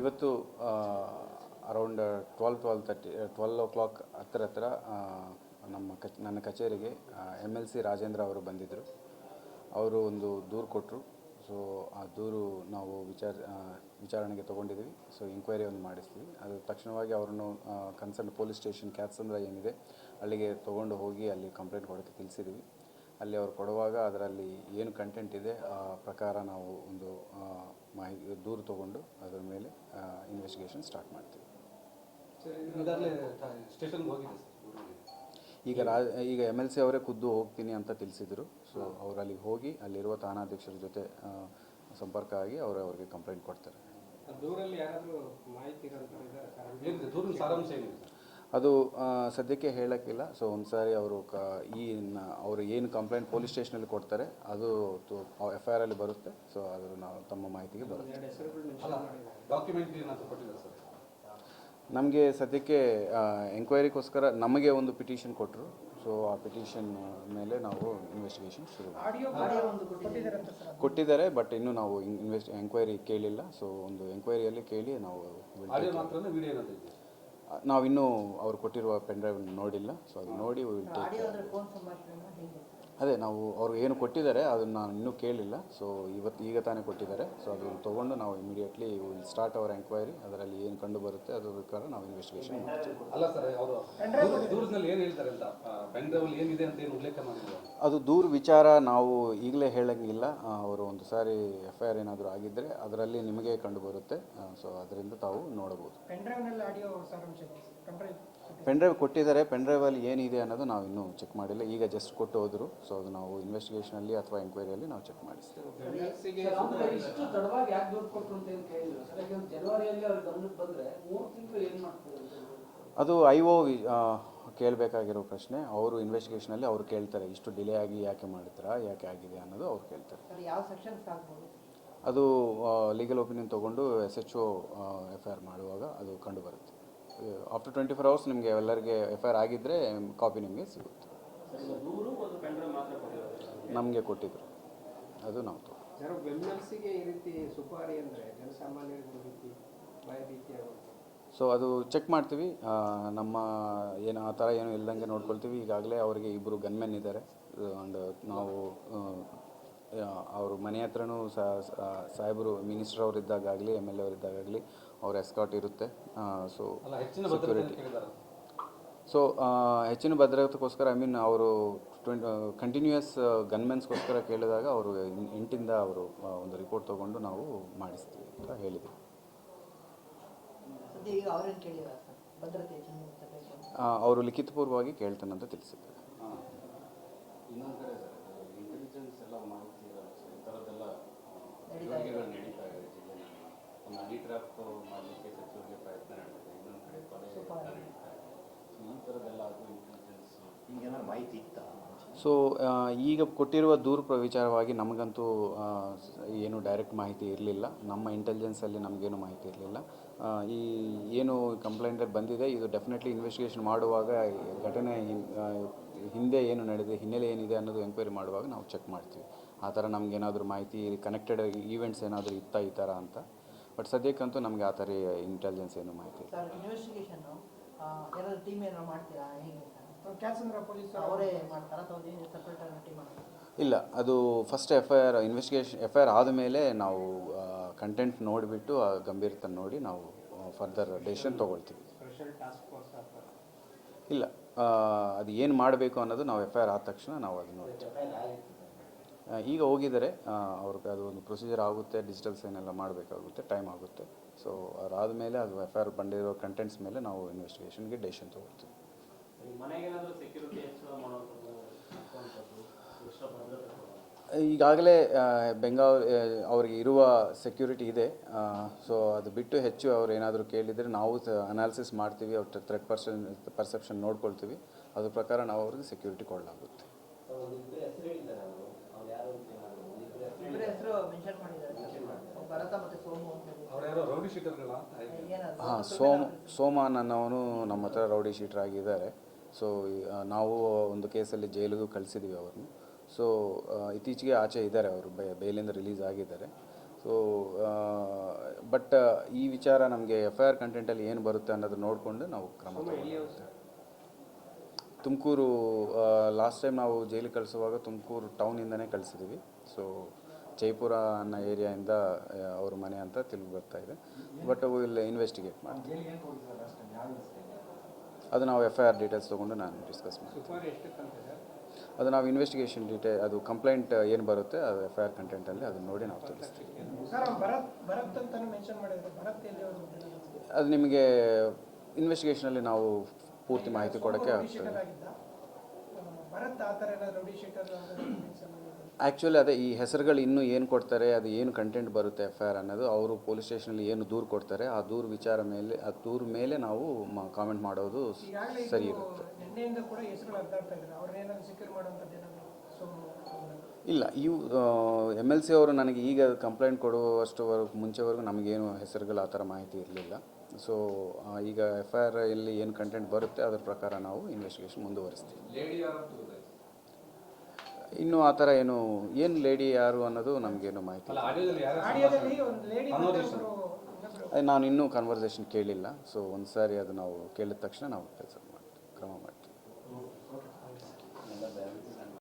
ಇವತ್ತು around twelve twelve thirty twelve o'clock ಹತ್ತಿರ ಹತ್ತಿರ ನಮ್ಮ ಕಚ್, ನನ್ನ ಕಚೇರಿಗೆ ಎಂ ಎಲ್ ಸಿ ರಾಜೇಂದ್ರ ಅವರು ಬಂದಿದ್ದರು ಅವರು ಒಂದು ದೂರು ಕೊಟ್ಟರು ಸೊ ಆ ದೂರು ನಾವು ವಿಚಾರ ವಿಚಾರಣೆಗೆ ತೊಗೊಂಡಿದ್ದೀವಿ. ಸೊ ಎಂಕ್ವೈರಿ ಒಂದು ಮಾಡಿಸ್ತೀವಿ. ಅದು ತಕ್ಷಣವಾಗಿ ಅವರನ್ನು ಕನ್ಸರ್ನ್, ಪೊಲೀಸ್ ಸ್ಟೇಷನ್, ಕ್ಯಾತ್ಸಂದ್ರ ಏನಿದೆ, ಅಲ್ಲಿಗೆ ತೊಗೊಂಡು ಹೋಗಿ ಅಲ್ಲಿ ಕಂಪ್ಲೇಂಟ್ ಕೊಡೋಕ್ಕೆ ತಿಳಿಸಿದ್ದೀವಿ. ಅಲ್ಲಿ ಅವ್ರು ಕೊಡುವಾಗ ಅದರಲ್ಲಿ ಏನು ಕಂಟೆಂಟ್ ಇದೆ ಆ ಪ್ರಕಾರ ನಾವು ಒಂದು ಮಾಹಿ ಮಾಹಿತಿ ದೂರು ತಗೊಂಡು ಅದರ ಮೇಲೆ ಇನ್ವೆಸ್ಟಿಗೇಷನ್ ಸ್ಟಾರ್ಟ್ ಮಾಡ್ತೀವಿ. ಈಗ ರಾ ಈಗ ಎಂ ಎಲ್ ಸಿ ಅವರೇ ಖುದ್ದು ಹೋಗ್ತೀನಿ ಅಂತ ತಿಳಿಸಿದರು. ಸೊ ಅವ್ರು ಅಲ್ಲಿಗೆ ಹೋಗಿ ಅಲ್ಲಿರುವ ತಾಣಾಧ್ಯಕ್ಷರ ಜೊತೆ ಸಂಪರ್ಕ ಆಗಿ ಅವರು ಅವರಿಗೆ ಕಂಪ್ಲೇಂಟ್ ಕೊಡ್ತಾರೆ. ದೂರಲ್ಲಿ ಯಾರಾದರೂ ಮಾಹಿತಿ ದೂರಿನ ಸಾರಾಂಶ ಏನಿದೆ ಅದು ಸದ್ಯಕ್ಕೆ ಹೇಳೋಕ್ಕಿಲ್ಲ. ಸೊ ಒಂದು ಸಾರಿ ಅವರು ಕ ಈ ಅವರು ಏನು ಕಂಪ್ಲೇಂಟ್ ಪೊಲೀಸ್ ಸ್ಟೇಷನಲ್ಲಿ ಕೊಡ್ತಾರೆ ಅದು ಎಫ್ ಐ ಆರ್ ಅಲ್ಲಿ ಬರುತ್ತೆ. ಸೊ ಅದು ನಾವು ತಮ್ಮ ಮಾಹಿತಿಗೆ ಬರುತ್ತೆ. ನಮಗೆ ಸದ್ಯಕ್ಕೆ ಎಂಕ್ವೈರಿಗೋಸ್ಕರ ನಮಗೆ ಒಂದು ಪಿಟಿಷನ್ ಕೊಟ್ಟರು ಸೊ ಆ ಪಿಟಿಷನ್ ಮೇಲೆ ನಾವು ಇನ್ವೆಸ್ಟಿಗೇಷನ್ ಶುರು ಮಾಡಿದ್ವಿ. ಆಡಿಯೋ ಒಂದು ಕೊಟ್ಟಿದ್ದಾರಂತ ಸರ್ ಕೊಟ್ಟಿದ್ದಾರೆ ಬಟ್ ಇನ್ನೂ ನಾವು ಇನ್ವೆಸ್ಟ್ ಎಂಕ್ವೈರಿ ಕೇಳಿಲ್ಲ. ಸೊ ಒಂದು ಎಂಕ್ವೈರಿಯಲ್ಲಿ ಕೇಳಿ ನಾವು ನಾವಿನ್ನೂ ಅವ್ರು ಕೊಟ್ಟಿರುವ ಪೆನ್ ಡ್ರೈವ್ ನೋಡಿಲ್ಲ ಸೊ ಅದು ನೋಡಿ ಫೋನ್ will ಅದೇ ನಾವು ಅವ್ರು ಏನು ಕೊಟ್ಟಿದ್ದಾರೆ ಅದನ್ನು ನಾನು ಇನ್ನೂ ಕೇಳಿಲ್ಲ. ಸೊ ಇವತ್ತು ಈಗ ತಾನೇ ಕೊಟ್ಟಿದ್ದಾರೆ. ಸೊ ಅದನ್ನು ತೊಗೊಂಡು ನಾವು immediately will start our enquiry ಅದರಲ್ಲಿ ಏನು ಕಂಡು ಬರುತ್ತೆ ಅದರ ಪ್ರಕಾರ ನಾವು ಇನ್ವೆಸ್ಟಿಗೇಷನ್ ಮಾಡ್ತೀವಿ. ಅಲ್ಲ ಸರ್ ಅವರು ದೂರದಲ್ಲಿ ಏನು ಹೇಳ್ತಾರೆ ಅಂತ? ಪೆನ್ ಡ್ರೈವಲ್ಲಿ ಏನಿದೆ ಅಂತ ಏನು ಉಲ್ಲೇಖ ಮಾಡಿದ್ರು? ಅದು ದೂರ ವಿಚಾರ ನಾವು ಈಗಲೇ ಹೇಳಂಗಿಲ್ಲ. ಅವರು ಒಂದು ಸಾರಿ ಎಫ್ ಐ ಆರ್ ಏನಾದರೂ ಆಗಿದ್ದರೆ ಅದರಲ್ಲಿ ನಿಮಗೆ ಕಂಡು ಬರುತ್ತೆ. ಸೊ ಅದರಿಂದ ತಾವು ನೋಡಬಹುದು. ಪೆನ್ ಡ್ರೈವ್ನಲ್ಲಿ ಆಡಿಯೋ ಸಾರಾಂಶ ಇದೆ ಪೆನ್ ಡ್ರೈವ್ ಕೊಟ್ಟಿದ್ದಾರೆ. ಪೆನ್ ಡ್ರೈವಲ್ಲಿ ಏನಿದೆ ಅನ್ನೋದು ನಾವು ಇನ್ನೂ ಚೆಕ್ ಮಾಡಿಲ್ಲ. ಈಗ ಜಸ್ಟ್ ಕೊಟ್ಟು ಹೋದರು. ಸೊ ಅದು ನಾವು ಇನ್ವೆಸ್ಟಿಗೇಷನಲ್ಲಿ ಅಥವಾ ಎಂಕ್ವೈರಿಯಲ್ಲಿ ನಾವು ಚೆಕ್ ಮಾಡಿಸ್ತೀವಿ. ಇಷ್ಟು ತಡವಾಗಿ ಯಾಕೆ ದುಡ್ಡು ಕೊಟ್ಟರು ಅಂತ ಏನು ಸರ್ ಯಾಕಂದ್ರೆ ಜನವರಿಯಲ್ಲಿ ಅವ್ರ ಗಮನಕ್ಕೆ ಬಂದ್ರೆ ಮೂರು ತಿಂಗಳು ಏನು ಮಾಡ್ತಾರೆ ಅದು ಐ ಒ ಕೇಳಬೇಕಾಗಿರೋ ಪ್ರಶ್ನೆ. ಅವರು ಇನ್ವೆಸ್ಟಿಗೇಷನಲ್ಲಿ ಅವರು ಕೇಳ್ತಾರೆ ಇಷ್ಟು ಡಿಲೇ ಆಗಿ ಯಾಕೆ ಮಾಡ್ತೀರಾ ಯಾಕೆ ಆಗಿದೆ ಅನ್ನೋದು ಅವ್ರು ಕೇಳ್ತಾರೆ. ಅದು ಲೀಗಲ್ ಒಪಿನಿಯನ್ ತೊಗೊಂಡು S H O F I R ಮಾಡುವಾಗ ಅದು ಕಂಡು ಬರುತ್ತೆ. ಆಫ್ಟರ್ ಟ್ವೆಂಟಿ ಫೋರ್ ಅವರ್ಸ್ ನಿಮಗೆ ಎಲ್ಲರಿಗೆ ಎಫ್ ಐ ಆರ್ ಆಗಿದ್ದರೆ ಕಾಪಿ ನಿಮಗೆ ಸಿಗುತ್ತೆ. ನಮಗೆ ಕೊಟ್ಟಿದ್ರು. ಅದು ನಾವು ತಗೊ ಸೊ ಅದು ಚೆಕ್ ಮಾಡ್ತೀವಿ. ನಮ್ಮ ಏನು ಆ ಥರ ಏನು ಇಲ್ಲದಂಗೆ ನೋಡ್ಕೊಳ್ತೀವಿ. ಈಗಾಗಲೇ ಅವರಿಗೆ ಇಬ್ಬರು ಗನ್ಮೆನ್ ಇದ್ದಾರೆ. ಆ್ಯಂಡ್ ನಾವು ಅವ್ರ ಮನೆ ಹತ್ರನೂ ಸಾಹೇಬರು ಮಿನಿಸ್ಟರ್ ಅವರು ಇದ್ದಾಗಲಿ ಎಂ ಎಲ್ ಎ ಅವರಿದ್ದಾಗಲಿ ಅವ್ರ ಎಸ್ಕಾಟ್ ಇರುತ್ತೆ. ಸೊ ಸೆಕ್ಯೂರಿಟಿ ಸೊ ಹೆಚ್ಚಿನ ಭದ್ರತೆಗೋಸ್ಕರ ಐ ಮೀನ್ ಅವರು ಟ್ವೆಂಟ್ ಕಂಟಿನ್ಯೂಯಸ್ ಗನ್ಮೆನ್ಸ್ಗೋಸ್ಕರ ಕೇಳಿದಾಗ ಅವರು ಎಂಟಿಂದ ಅವರು ಒಂದು ರಿಪೋರ್ಟ್ ತೊಗೊಂಡು ನಾವು ಮಾಡಿಸ್ತೀವಿ ಅಂತ ಹೇಳಿದ್ವಿ ಅವರು ಲಿಖಿತಪೂರ್ವವಾಗಿ ಕೇಳ್ತಾನಂತ ತಿಳಿಸಿದ್ದಾರೆ ಹಾಂ ಇನ್ನೊಂದು ಕಡೆ ಇಂಟೆಲಿಜೆನ್ಸ್ ಎಲ್ಲ ಮಾಹಿತಿ ಇರಲ್ಲ ಸರ್ ಈ ಥರದ್ದೆಲ್ಲ ನಡೀತಾ ಇದೆ. ಚಟುವಟಿಕೆಗಳು ನಡೀತಾ ಇದೆ ಜಿಲ್ಲೆಯಲ್ಲಿ ಟ್ರ್ಯಾಪ್ ಮಾಡಲಿಕ್ಕೆ ಸಚಿವರಿಗೆ ಪ್ರಯತ್ನ ನಡೆದಿದೆ. ಇನ್ನೊಂದು ಕಡೆ ಕೊಲೆ ಸುಪಾರಿ. ನಡೀತಾ ಇದೆ ಸೊ ಈ ಥರದ್ದೆಲ್ಲ ಅದು ಇಂಟೆಲಿಜೆನ್ಸ್ ಹಿಂಗೇನಾದ್ರು ಮಾಹಿತಿ ಇತ್ತಾ? ಸೊ ಈಗ ಕೊಟ್ಟಿರುವ ದೂರ ಪ್ರ ವಿಚಾರವಾಗಿ ನಮಗಂತೂ ಏನು ಡೈರೆಕ್ಟ್ ಮಾಹಿತಿ ಇರಲಿಲ್ಲ. ನಮ್ಮ ಇಂಟೆಲಿಜೆನ್ಸಲ್ಲಿ ನಮಗೇನು ಮಾಹಿತಿ ಇರಲಿಲ್ಲ. ಈ ಏನು ಕಂಪ್ಲೇಂಟ್ ಬಂದಿದೆ ಇದು ಡೆಫಿನೆಟ್ಲಿ ಇನ್ವೆಸ್ಟಿಗೇಷನ್ ಮಾಡುವಾಗ ಘಟನೆ ಹಿಂದೆ ಏನು ನಡೆದಿದೆ ಹಿನ್ನೆಲೆ ಏನಿದೆ ಅನ್ನೋದು ಎಂಕ್ವೈರಿ ಮಾಡುವಾಗ ನಾವು ಚೆಕ್ ಮಾಡ್ತೀವಿ. ಆ ಥರ ನಮಗೇನಾದರೂ ಮಾಹಿತಿ ಕನೆಕ್ಟೆಡ್ ಈವೆಂಟ್ಸ್ ಏನಾದರೂ ಇತ್ತಾ ಈ ಥರ ಅಂತ? ಬಟ್ ಸದ್ಯಕ್ಕಂತೂ ನಮಗೆ ಆ ಥರ ಇಂಟೆಲಿಜೆನ್ಸ್ ಏನು ಮಾಹಿತಿ ಇಲ್ಲ. ಸರ್ ಇನ್ವೆಸ್ಟಿಗೇಷನ್ನು ಏನಾದ್ರು ಟೀಮ್ ಏನಾದ್ರು ಮಾಡ್ತೀರಾ? ಹೇಗೆ ಸರ್ ಕ್ಯಾತ್ಸಂದ್ರ ಪೊಲೀಸ್ ಅವರೇ ಮಾಡ್ತಾರಾ ಅಥವಾ ಸಪ್ರೇಟ್ ಟೀಮ್ ಮಾಡ್ತಾರೆ ಇಲ್ಲ ಅದು first F I R investigation F I R ಆದಮೇಲೆ ನಾವು ಕಂಟೆಂಟ್ ನೋಡಿಬಿಟ್ಟು ಆ ಗಂಭೀರತೆ ನೋಡಿ ನಾವು ಫರ್ದರ್ ಡೆಸಿಷನ್ ತೊಗೊಳ್ತೀವಿ. ಇಲ್ಲ ಆ, ಅದು ಏನು ಮಾಡಬೇಕು ಅನ್ನೋದು ನಾವು ಎಫ್ ಐ ಆರ್ ಆದ ತಕ್ಷಣ ನಾವು ಅದು ನೋಡ್ತೀವಿ. ಈಗ ಹೋಗಿದ್ದಾರೆ. ಆ, ಅವ್ರಿಗೆ ಅದು ಒಂದು ಪ್ರೊಸೀಜರ್ ಆಗುತ್ತೆ ಡಿಜಿಟಲ್ ಸೈನ್ ಎಲ್ಲ ಮಾಡಬೇಕಾಗುತ್ತೆ ಟೈಮ್ ಆಗುತ್ತೆ. ಸೊ ಅದಾದಮೇಲೆ ಅದು ಎಫ್ ಐ ಆರ್ ಬಂದಿರೋ ಕಂಟೆಂಟ್ಸ್ ಮೇಲೆ ನಾವು ಇನ್ವೆಸ್ಟಿಗೇಷನ್ಗೆ ಡೆಸಿಷನ್ ತೊಗೊಳ್ತೀವಿ. ಈಗಾಗಲೇ ಬೆಂಗಾವ್ ಅವರಿಗೆ ಇರುವ ಸೆಕ್ಯೂರಿಟಿ ಇದೆ. ಸೊ ಅದು ಬಿಟ್ಟು ಹೆಚ್ಚು ಅವ್ರು ಏನಾದರೂ ಕೇಳಿದರೆ ನಾವು ಅನಾಲಿಸಿಸ್ ಮಾಡ್ತೀವಿ ಅವ್ರ ಥ್ರೆಡ್ ಪರ್ಸನ್ ಪರ್ಸೆಪ್ಷನ್ ನೋಡ್ಕೊಳ್ತೀವಿ. ಅದ್ರ ಪ್ರಕಾರ ನಾವು ಅವ್ರಿಗೆ ಸೆಕ್ಯೂರಿಟಿ ಕೊಡಲಾಗುತ್ತೆ. ಹೆಸರು ಮೆನ್ಷನ್ ಮಾಡಿದ್ದಾರೆ. ಸರ್ ಭರತ ಮತ್ತು ಸೋಮು ಅಂತ ಯಾರೋ ರೌಡಿ ಶೀಟರ್ಗಳ? ಅಂತ ಏನಾದ್ರು ಹಾಂ ಸೋಮ ಸೋಮ ಅನ್ನೋನು ನಮ್ಮ ಹತ್ರ ರೌಡಿ ಶೀಟರ್ ಆಗಿದ್ದಾರೆ ಸೊ ನಾವು ಒಂದು ಕೇಸಲ್ಲಿ ಜೈಲಿಗೂ ಕಳಿಸಿದ್ವಿ ಅವ್ರನ್ನ ಸೊ ಇತ್ತೀಚೆಗೆ ಆಚೆ ಇದ್ದಾರೆ ಅವರು ಬೇ ಬೇಲಿಂದ ರಿಲೀಸ್ ಆಗಿದ್ದಾರೆ. ಸೊ ಸೊ ಬಟ್ ಈ ವಿಚಾರ ನಮಗೆ ಎಫ್ ಐ ಆರ್ ಕಂಟೆಂಟಲ್ಲಿ ಏನು ಬರುತ್ತೆ ಅನ್ನೋದು ನೋಡಿಕೊಂಡು ನಾವು ಕ್ರಮ ತುಮಕೂರು ಲಾಸ್ಟ್ ಟೈಮ್ ನಾವು ಜೈಲಿಗೆ ಕಳಿಸುವಾಗ ತುಮಕೂರು ಟೌನಿಂದನೇ ಕಳಿಸಿದ್ದೀವಿ ಸೊ ಜೈಪುರ ಅನ್ನೋ ಏರಿಯಾಯಿಂದ ಅವ್ರ ಮನೆ ಅಂತ ತಿಳಿದು ಬರ್ತಾ ಇದೆ. ಬಟ್ ಇಲ್ಲಿ ಇನ್ವೆಸ್ಟಿಗೇಟ್ ಮಾಡ್ತೀವಿ ಅದು ನಾವು ಎಫ್ ಐ ಆರ್ ಡೀಟೇಲ್ಸ್ ತೊಗೊಂಡು ನಾನು ಡಿಸ್ಕಸ್ ಮಾಡ್ತೀನಿ ಅದು ನಾವು ಇನ್ವೆಸ್ಟಿಗೇಷನ್ ಡೀಟೇ ಅದು ಕಂಪ್ಲೇಂಟ್ ಏನು ಬರುತ್ತೆ ಅದು ಎಫ್ ಐ ಆರ್ ಕಂಟೆಂಟಲ್ಲಿ ಅದನ್ನು ನೋಡಿ ನಾವು ತಿಳಿಸ್ತೀವಿ. ಅದು ನಿಮಗೆ ಇನ್ವೆಸ್ಟಿಗೇಷನಲ್ಲಿ ನಾವು ಪೂರ್ತಿ ಮಾಹಿತಿ ಕೊಡೋಕ್ಕೆ ಆಗ್ತದೆ. ಆ್ಯಕ್ಚುಲಿ ಅದೇ ಈ ಹೆಸರುಗಳು ಇನ್ನೂ ಏನು ಕೊಡ್ತಾರೆ ಅದು ಏನು ಕಂಟೆಂಟ್ ಬರುತ್ತೆ ಎಫ್ ಐ ಆರ್ ಅನ್ನೋದು ಅವರು ಪೊಲೀಸ್ ಸ್ಟೇಷನಲ್ಲಿ ಏನು ದೂರು ಕೊಡ್ತಾರೆ ಆ ದೂರು ವಿಚಾರ ಮೇಲೆ ಆ ದೂರ ಮೇಲೆ ನಾವು ಕಾಮೆಂಟ್ ಮಾಡೋದು ಸರಿ ಇರುತ್ತೆ. ಇಲ್ಲ ಇವು ಎಂ ಎಲ್ ಸಿ ಅವರು ನನಗೆ ಈಗ ಕಂಪ್ಲೇಂಟ್ ಕೊಡುವಷ್ಟುವರೆಗೂ ಮುಂಚೆವರೆಗೂ ನಮಗೇನು ಹೆಸರುಗಳು ಆ ಥರ ಮಾಹಿತಿ ಇರಲಿಲ್ಲ. ಸೊ ಈಗ ಎಫ್ ಐ ಆರ್ ಇಲ್ಲಿ ಏನು ಕಂಟೆಂಟ್ ಬರುತ್ತೆ ಅದ್ರ ಪ್ರಕಾರ ನಾವು ಇನ್ವೆಸ್ಟಿಗೇಷನ್ ಮುಂದುವರಿಸ್ತೀವಿ. ಇನ್ನು ಯಾರು ಅಂತ ಗೊತ್ತಾಯ್ತು? ಇನ್ನೂ ಆ ಥರ ಏನು ಏನು ಲೇಡಿ ಯಾರು ಅನ್ನೋದು ನಮಗೇನು ಮಾಹಿತಿ ಅಲ್ಲ ಆಡಿಯೋದಲ್ಲಿ ಯಾರು ಆಡಿಯೋದಲ್ಲಿ ಒಂದು ಲೇಡಿ Conversation. ನಾನು ಇನ್ನೂ ಕನ್ವರ್ಸೇಷನ್ ಕೇಳಿಲ್ಲ. ಸೊ ಒಂದು ಸಾರಿ ಅದು ನಾವು ಕೇಳಿದ ತಕ್ಷಣ ನಾವು ಕೆಲಸ ಮಾಡ್ತೀವಿ ಕ್ರಮ ಮಾಡ್ತೀವಿ.